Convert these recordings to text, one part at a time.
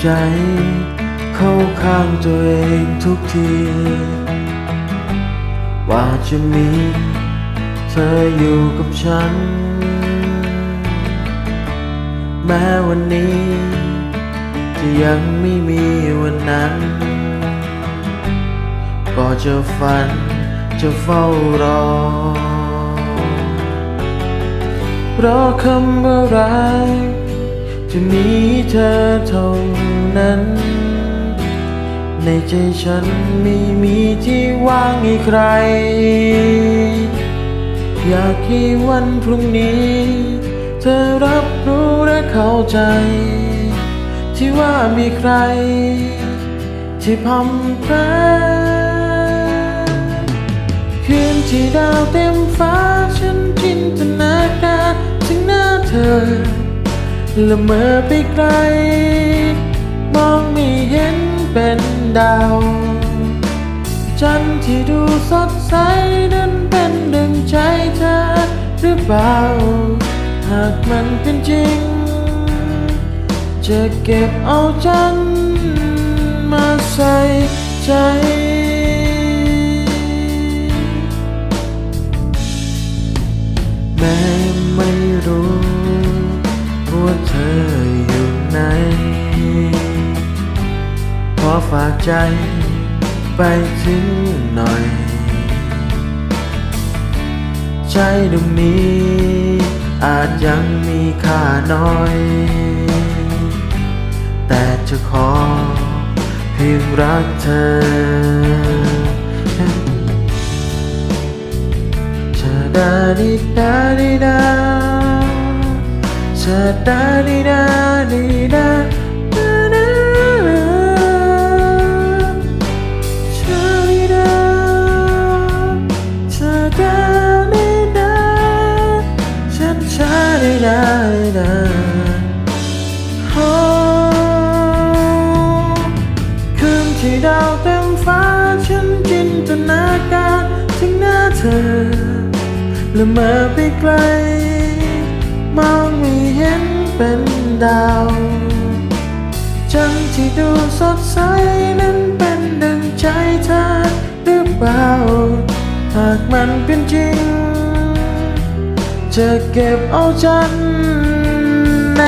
ใจ เข้าข้างตัวเองทุกที ว่าจะมี เธออยู่กับฉัน แม้วันนี้จะยังไม่มีวันนั้น ก็จะฝันจะเฝ้ารอ รอคำว่ารัก จะมีเธอเท่านั้น ในใจฉันไม่มีที่ว่างให้ใคร อยากให้วันพรุ่งนี้ เธอรับรู้และเข้าใจ ที่ว่ามีใคร ที่พำเพรคืนที่ดาวเต็มฟ้าฉันจินตนาการถึงหน้าเธอ ละเมอไปไกล มองไม่เห็นเป็นดาว จันทร์ที่ดูสดใสนั้นเป็นดึงใจเธอหรือเปล่า หากมันเป็นจริง จะเก็บเอาจันทร์มาใส่ใจ ใจไปถึงหน่อย ใจดวงนี้อาจยังมีค่าน้อย แต่จะขอเพียงรักเธอ ชาดาดิดาดิดาชาดาดิดาดิดา ดาดิดาโอ้คืนที่ดาวเต็มฟ้าฉันจินตนาการถึงหน้าเธอและเมื่อไปไกล มองไม่เห็นเป็นดาวจันที่ดูสดใสนั้นเป็นดังใจเธอหรือเปล่า หากมันเป็นจริง จะเก็บเอาจันท ใน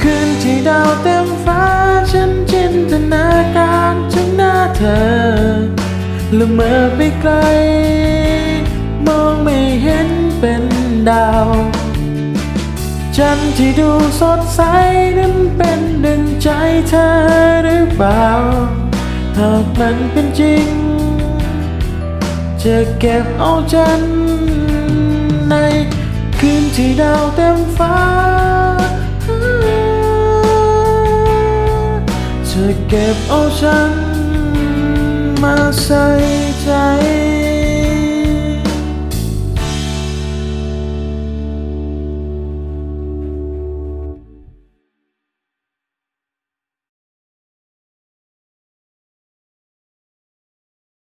คืนที่ดาวเต็มฟ้า ฉันจินตนาการถึงหน้าเธอละเมอไปไกล มองไม่เห็นเป็นดาวจันที่ดูสดใสนั้นเป็นดึงใจเธอหรือเปล่า หากมันเป็นจริง จะเก็บเอาจันในคืนที่ดาวเต็มฟ้า เก็บเอาฉันมาใส่ใจ